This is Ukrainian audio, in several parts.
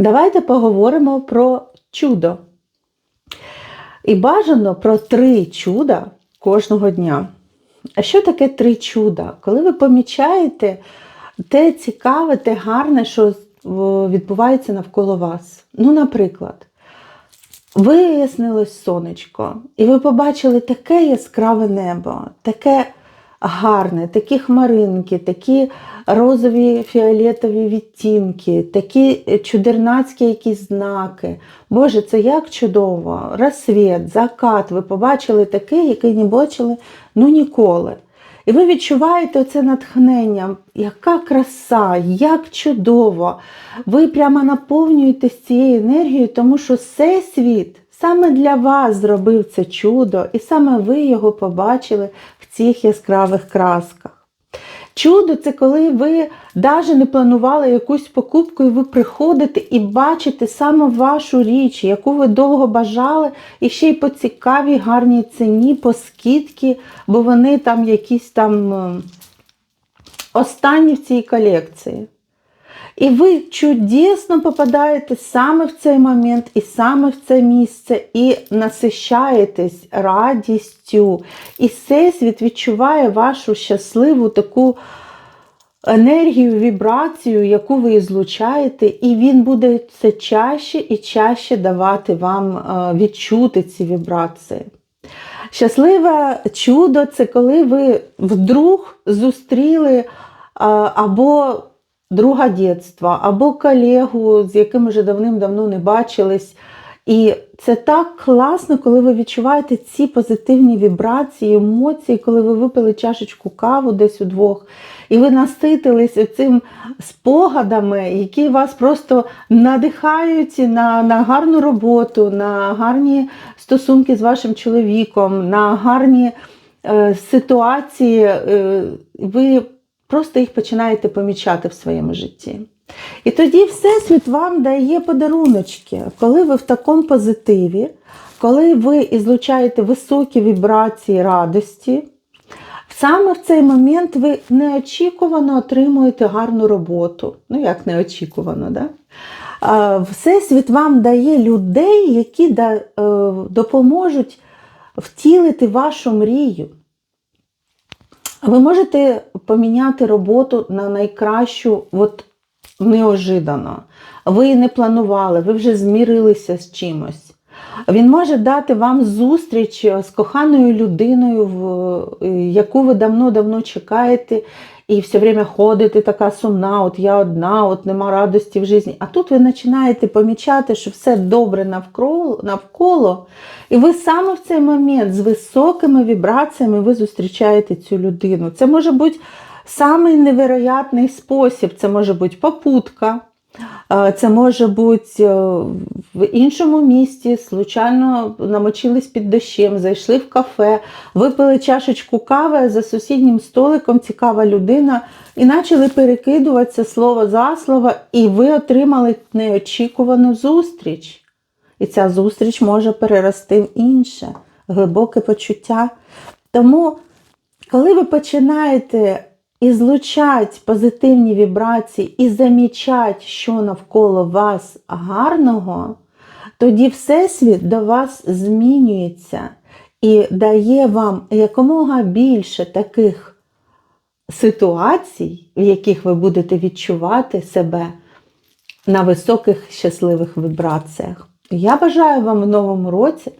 Давайте поговоримо про чудо. І бажано про три чуда кожного дня. А що таке три чуда? Коли ви помічаєте те цікаве, те гарне, що відбувається навколо вас. Ну, наприклад, вияснилось сонечко, і ви побачили таке яскраве небо, таке гарне, такі хмаринки, такі розові фіолетові відтінки, такі е, чудернацькі якісь знаки. Боже, це як чудово! Розсвіт, закат. Ви побачили такий, який не бачили ну ніколи. І ви відчуваєте це натхнення, яка краса, як чудово. Ви прямо наповнюєтесь цією енергією, тому що всесвіт саме для вас зробив це чудо, і саме ви його побачили в цих яскравих красках. Чудо це коли ви навіть не планували якусь покупку, і ви приходите і бачите саме вашу річ, яку ви довго бажали, і ще й по цікавій, гарній ціні, по скидці, бо вони там якісь там е, останні в цій колекції. І ви чудесно попадаєте саме в цей момент і саме в це місце, і насищаєтесь радістю. І всесвіт відчуває вашу щасливу таку енергію, вібрацію, яку ви злучаєте, і він буде все чаще і чаще давати вам е, відчути ці вібрації. Щасливе чудо це коли ви вдруг зустріли е, або друга дитинства, або колегу, з яким вже давним-давно не бачились. І це так класно, коли ви відчуваєте ці позитивні вібрації, емоції, коли ви випили чашечку каву десь удвох, і ви наситились цим спогадами, які вас просто надихають на, на гарну роботу, на гарні стосунки з вашим чоловіком, на гарні е, ситуації. Е, ви просто їх починаєте помічати в своєму житті. І тоді Всесвіт вам дає подаруночки, коли ви в такому позитиві, коли ви ізлучаєте високі вібрації радості, саме в цей момент ви неочікувано отримуєте гарну роботу. Ну, як неочікувано, да? Всесвіт вам дає людей, які е, допоможуть втілити вашу мрію. Ви можете поміняти роботу на найкращу от неожиданно. Ви не планували, ви вже змірилися з чимось. Він може дати вам зустріч з коханою людиною, яку ви давно-давно чекаєте, і все время ходите така сумна, от я одна, от нема радості в житті. А тут ви починаєте помічати, що все добре навколо, і ви саме в цей момент з високими вібраціями ви зустрічаєте цю людину. Це може бути самий невероятний спосіб, це може бути попутка. Це може бути е, в іншому місті, случайно намочились під дощем, зайшли в кафе, випили чашечку кави за сусіднім столиком, цікава людина, і почали перекидуватися слово за слово, і ви отримали неочікувану зустріч. І ця зустріч може перерости в інше, глибоке почуття. Тому, коли ви починаєте і злучать позитивні вібрації, і замічать, що навколо вас гарного, тоді Всесвіт до вас змінюється і дає вам якомога більше таких ситуацій, в яких ви будете відчувати себе на високих щасливих вібраціях. Я бажаю вам в новому році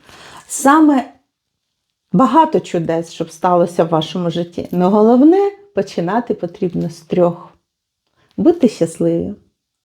саме багато чудес, щоб сталося в вашому житті. Але головне починати потрібно з трьох. Бути щасливі!